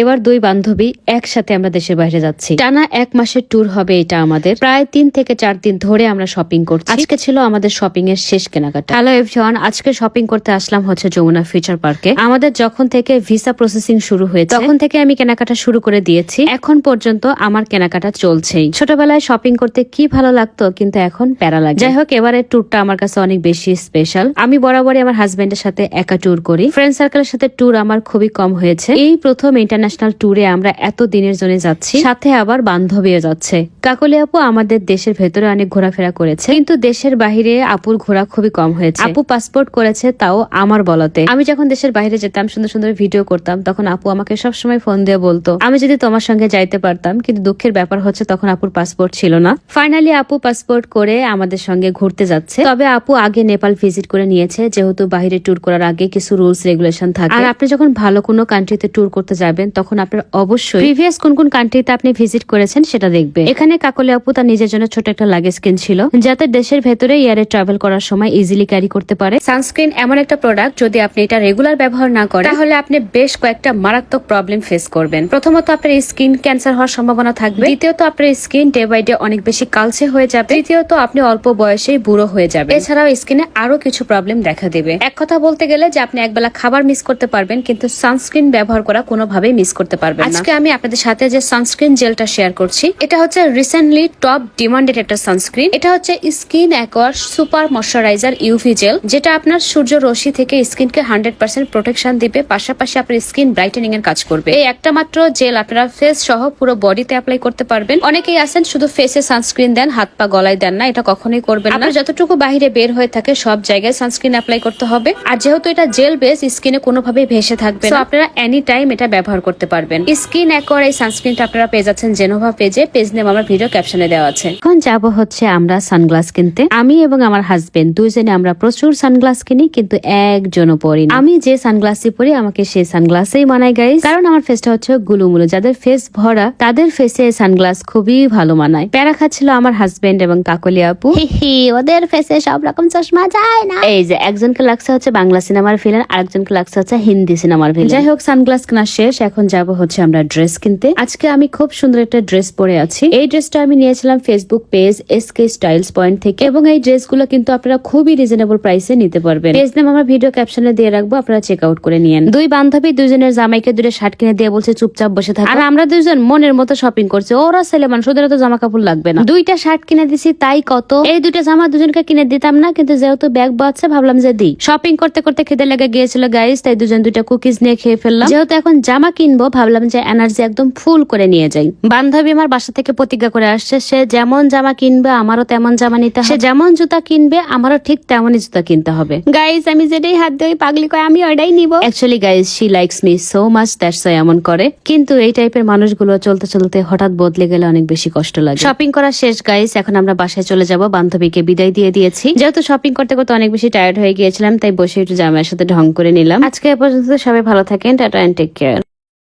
এবার দুই বান্ধবী একসাথে আমরা দেশের বাইরে যাচ্ছি। টানা এক মাসের ট্যুর হবে এটা আমাদের। প্রায় তিন থেকে চার দিন ধরে আমরা শপিং করছি। আজকে ছিল আমাদের শপিং এর শেষ কেনাকাটা। হ্যালো এভরিওয়ান আজকে শপিং করতে আসলাম হচ্ছে যমুনা ফিউচার পার্কে আমাদের যখন থেকে ভিসা প্রসেসিং শুরু হয়েছে, তখন থেকে আমি কেনাকাটা শুরু করে দিয়েছি। এখন পর্যন্ত আমার কেনাকাটা চলছেই। ছোটবেলায় শপিং করতে কি ভালো লাগতো, কিন্তু এখন প্যারা লাগে। যাই হোক এবারে ট্যুরটা আমার কাছে অনেক বেশি স্পেশাল আমি বরাবরই আমার হাজবেন্ডের সাথে একা ট্যুর করি। ফ্রেন্ড সার্কেলের সাথে ট্যুর আমার খুবই কম হয়েছে। এই প্রথম ইন্টারন্যাশনাল ট্যুরে আমরা এত দিনের জন্য যাচ্ছি। সাথে আবার বান্ধবীও যাচ্ছে। কাকলি আপু আমাদের দেশের ভেতরে অনেক ঘোরাফেরা করেছে। কিন্তু দেশের বাইরে আপুর ঘোরা খুবই কম হয়েছে। আপু পাসপোর্ট করেছে তাও আমার বলতে। আমি যখন দেশের বাইরে যেতাম, সুন্দর সুন্দর ভিডিও করতাম, তখন আপু আমাকে সবসময় ফোন দিয়ে বলতো, আমি যদি তোমার সঙ্গে যাইতে পারতাম, কিন্তু দুঃখের ব্যাপার হচ্ছে তখন আপুর পাসপোর্ট ছিল না। ফাইনালি আপু পাসপোর্ট করে আমাদের সঙ্গে ঘুরতে যাচ্ছে। তবে আপু আগে নেপাল ভিজিট করে নিয়েছে, যেহেতু বাইরে ট্যুর করার আগে কিছু রুলস রেগুলেশন থাকে। আর আপনি যখন ভালো কোনো কান্ট্রিতে ট্যুর করতে যাবেন তখন আপনার অবশ্যই প্রিভিয়াস কোন কোন কান্ট্রিতে আপনি ভিজিট করেছেন সেটা দেখবে। এখানে কাকলি আপু তার নিজের জন্য ছোট একটা লাগেজ কিনছিল, যাতে দেশের ভেতরে ইয়ারে ট্রাভেল করার সময় ইজিলি ক্যারি করতে পারে। সানস্ক্রিন এমন একটা প্রোডাক্ট যদি আপনি এটা রেগুলার ব্যবহার না করেন, তাহলে আপনি বেশ কয়েকটা মারাত্মক প্রবলেম ফেস করবেন। প্রথমত আপনার স্কিন ক্যান্সার হওয়ার সম্ভাবনা থাকবে। দ্বিতীয়ত আপনার স্কিন ডে বাই ডে অনেক বেশি কালচে হয়ে যাবে। তৃতীয়ত আপনি অল্প বয়সেই বুড়ো হয়ে যাবে এছাড়াও স্কিনে আরও কিছু প্রবলেম দেখা দেবে। এক কথা বলতে গেলে যে আপনি একবেলা খাবার মিস করতে পারবেন, কিন্তু সানস্ক্রিন ব্যবহার করা কোনোভাবেই মিস করতে পারবেন না। আজকে আমি আপনাদের সাথে যে সানস্ক্রিন জেলটা শেয়ার করছি এটা হচ্ছে রিসেন্টলি টপ ডিমান্ডেড একটা সানস্ক্রিন এটা হচ্ছে Skin Aqua super moisturiser UV gel যেটা আপনার সূর্য রশ্মি থেকে স্কিনকে হান্ড্রেড পার্সেন্ট প্রোটেকশন দিবে পাশাপাশি আপনার স্কিন ব্রাইটেনিং এর কাজ করবে। এই একটা মাত্র জেল আপনারা ফেস সহ পুরো বডিতে অ্যাপ্লাই করতে পারবেন। অনেকেই আছেন শুধু ফেসে সানস্ক্রিন দেন হাত পা গলায় দেন না এটা কখনোই করবেন না। যতটুকু বাইরে বের হয়ে থাকে সব জায়গায় সানস্ক্রিন অ্যাপ্লাই করতে হবে। আর যেহেতু এটা জেল বেস স্কিনে কোনোভাবেই ভেসে থাকবে না। আপনারা এনি টাইম এটা ব্যবহার করতে পারবেন। স্কিন অ্যাকোয়ার এই সানস্ক্রিনটা আপনারা পেয়ে যাচ্ছেন জেনোভা পেজে। পেজ নেম আমার ভিডিও ক্যাপশনে দেওয়া আছে। এখন যাব হচ্ছে আমরা সানগ্লাস কিনতে। আমি এবং আমার হাজবেন্ড দুইজনে আমরা প্রচুর সানগ্লাস কিনি কিন্তু একজনও পরি আমি যে সানগ্লাসই পরি আমাকে সেই সানগ্লাসেই মানায় গাইস কারণ আমার ফেসটা হচ্ছে গুলুমুলু। যাদের ফেস ভরা তাদের ফেসে সানগ্লাস খুবই ভালো মানায়। প্যারা খাচ্ছিল আমার হাজবেন্ড এবং কাকলি আপু। হি, ওদের ফেসে সব রকম চশমা যায় না। এই যে একজনকে লাগছে হচ্ছে বাংলা সিনেমার ভিলেন আরেকজনকে লাগছে হচ্ছে হিন্দি সিনেমার ভিলেন যাই হোক সানগ্লাস কেনা শেষ। এখন যাব হচ্ছে আমরা ড্রেস কিনতে। আজকে আমি খুব সুন্দর একটা ড্রেস পরে আছি। এই ড্রেসটা আমি নিয়েছিলাম Facebook page S K styles point থেকে এবং এই ড্রেসগুলো কিন্তু আপনারা খুবই রিজনেবল প্রাইসে নিতে পারবেন। পেজ নাম আমার ভিডিও ক্যাপশনে দিয়ে রাখব, আপনারা চেক আউট করে নিয়েন। দুই বান্ধবী দুজনের জামাইকে দুটো শার্ট কিনে দিয়ে বলছে, চুপচাপ বসে থাকে। আর আমরা দুজন মনের মতো শপিং করছি। ওরা ছেলে মানুষ ওদের তো জামা কাপড় লাগবে না। দুইটা শার্ট কিনে দিছি, তাই কত? এই দুইটা জামা দুজনকে কিনে দিতাম না, কিন্তু যেহেতু ব্যাগ বাচ্ছে, ভাবলাম যে দিই। শপিং করতে করতে খেতে লেগে গিয়েছিল গাইস তাই দুজন দুইটা কুকিজ নিয়ে খেয়ে ফেললাম। যেহেতু এখন জামা কিনবো, ভাবলাম যে এনার্জি একদম ফুল করে নিয়ে যাই। বান্ধবী আমার বাসা থেকে প্রতিজ্ঞা করে আসছে, সে যেমন জামা কিনবে, আমারও তেমন জামা নিতে সে যেমন জুতা কিনবে, আমারও ঠিক তেমনই জুতা কিনতে হবে। গাইজ আমি যেটাই হাত দিয়ে পাগলি কয়, আমি ওটাই নিব। Actually guys she likes me so much that's এমন করে। কিন্তু এই টাইপের মানুষগুলো চলতে চলতে হঠাৎ বদলে গেলে অনেক বেশি কষ্ট লাগে। শপিং করা শেষ গাইজ এখন আমরা বাসায় চলে যাব। বান্ধবীকে বিদায় দিয়ে দিয়েছি। যেহেতু শপিং করতে করতে অনেক বেশি টায়ার্ড হয়ে গিয়েছিলাম, তাই বসে একটু জামাইয়ের সাথে ঢং করে নিলাম। আজকে এ পর্যন্ত সবাই ভালো থাকেন, টাটা এন্ড টেক কেয়ার